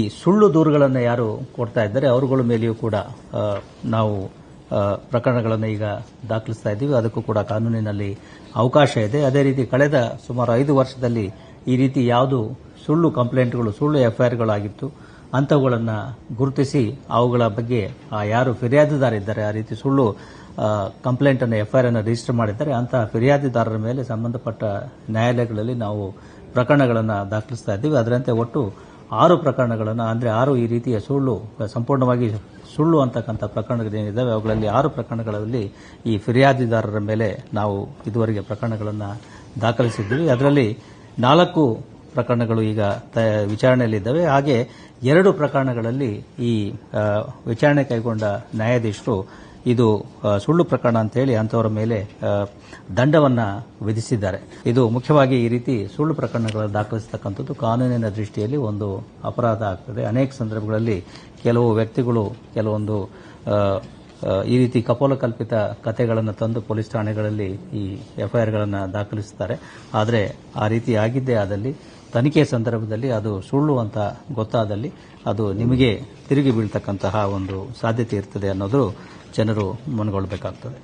ಈ ಸುಳ್ಳು ದೂರುಗಳನ್ನು ಯಾರು ಕೊಡ್ತಾ ಇದ್ದಾರೆ, ಅವರುಗಳ ಮೇಲೆಯೂ ಕೂಡ ನಾವು ಪ್ರಕರಣಗಳನ್ನು ಈಗ ದಾಖಲಿಸ್ತಾ ಇದ್ದೀವಿ. ಅದಕ್ಕೂ ಕೂಡ ಕಾನೂನಿನಲ್ಲಿ ಅವಕಾಶ ಇದೆ. ಅದೇ ರೀತಿ ಕಳೆದ ಸುಮಾರು ಐದು ವರ್ಷದಲ್ಲಿ ಈ ರೀತಿ ಯಾವುದು ಸುಳ್ಳು ಕಂಪ್ಲೇಂಟ್ಗಳು, ಸುಳ್ಳು ಎಫ್ಐಆರ್ಗಳಾಗಿತ್ತು, ಅಂಥವುಗಳನ್ನು ಗುರುತಿಸಿ ಅವುಗಳ ಬಗ್ಗೆ, ಆ, ಯಾರು ಫಿರ್ಯಾದಿದಾರಿದ್ದಾರೆ, ಆ ರೀತಿ ಸುಳ್ಳು ಕಂಪ್ಲೇಂಟ್ ಅನ್ನು ಎಫ್ಐಆರ್ ಅನ್ನು ರಿಜಿಸ್ಟರ್ ಮಾಡಿದ್ದಾರೆ, ಅಂತಹ ಫಿರ್ಯಾದಿದಾರರ ಮೇಲೆ ಸಂಬಂಧಪಟ್ಟ ನ್ಯಾಯಾಲಯಗಳಲ್ಲಿ ನಾವು ಪ್ರಕರಣಗಳನ್ನು ದಾಖಲಿಸ್ತಾ ಇದ್ದೀವಿ. ಅದರಂತೆ ಒಟ್ಟು ಆರು ಪ್ರಕರಣಗಳನ್ನು, ಅಂದರೆ ಆರು ಈ ರೀತಿಯ ಸುಳ್ಳು, ಸಂಪೂರ್ಣವಾಗಿ ಸುಳ್ಳು ಅಂತಕ್ಕಂಥ ಪ್ರಕರಣಗಳೇನಿದ್ದಾವೆ ಅವುಗಳಲ್ಲಿ ಆರು ಪ್ರಕರಣಗಳಲ್ಲಿ ಈ ಫಿರ್ಯಾದಿದಾರರ ಮೇಲೆ ನಾವು ಇದುವರೆಗೆ ಪ್ರಕರಣಗಳನ್ನು ದಾಖಲಿಸಿದ್ದೀವಿ. ಅದರಲ್ಲಿ ನಾಲ್ಕು ಪ್ರಕರಣಗಳು ಈಗ ವಿಚಾರಣೆಯಲ್ಲಿದ್ದಾವೆ. ಹಾಗೆ ಎರಡು ಪ್ರಕರಣಗಳಲ್ಲಿ ಈ ವಿಚಾರಣೆ ಕೈಗೊಂಡ ನ್ಯಾಯಾಧೀಶರು ಇದು ಸುಳ್ಳು ಪ್ರಕರಣ ಅಂತ ಹೇಳಿ ಅಂಥವರ ಮೇಲೆ ದಂಡವನ್ನ ವಿಧಿಸಿದ್ದಾರೆ. ಇದು ಮುಖ್ಯವಾಗಿ ಈ ರೀತಿ ಸುಳ್ಳು ಪ್ರಕರಣಗಳನ್ನು ದಾಖಲಿಸತಕ್ಕಂಥದ್ದು ಕಾನೂನಿನ ದೃಷ್ಟಿಯಲ್ಲಿ ಒಂದು ಅಪರಾಧ ಆಗ್ತದೆ. ಅನೇಕ ಸಂದರ್ಭಗಳಲ್ಲಿ ಕೆಲವು ವ್ಯಕ್ತಿಗಳು ಕೆಲವೊಂದು ಈ ರೀತಿ ಕಪೋಲಕಲ್ಪಿತ ಕಥೆಗಳನ್ನು ತಂದು ಪೊಲೀಸ್ ಠಾಣೆಗಳಲ್ಲಿ ಈ ಎಫ್ಐಆರ್ಗಳನ್ನು ದಾಖಲಿಸುತ್ತಾರೆ. ಆದರೆ ಆ ರೀತಿ ಆಗಿದ್ದೇ ಆದಲ್ಲಿ, ತನಿಖೆ ಸಂದರ್ಭದಲ್ಲಿ ಅದು ಸುಳ್ಳು ಅಂತ ಗೊತ್ತಾದಲ್ಲಿ ಅದು ನಿಮಗೆ ತಿರುಗಿ ಬೀಳ್ತಕ್ಕಂತಹ ಒಂದು ಸಾಧ್ಯತೆ ಇರ್ತದೆ ಅನ್ನೋದು ಜನರು ಮನಗೊಳ್ಳಬೇಕಾಗ್ತದೆ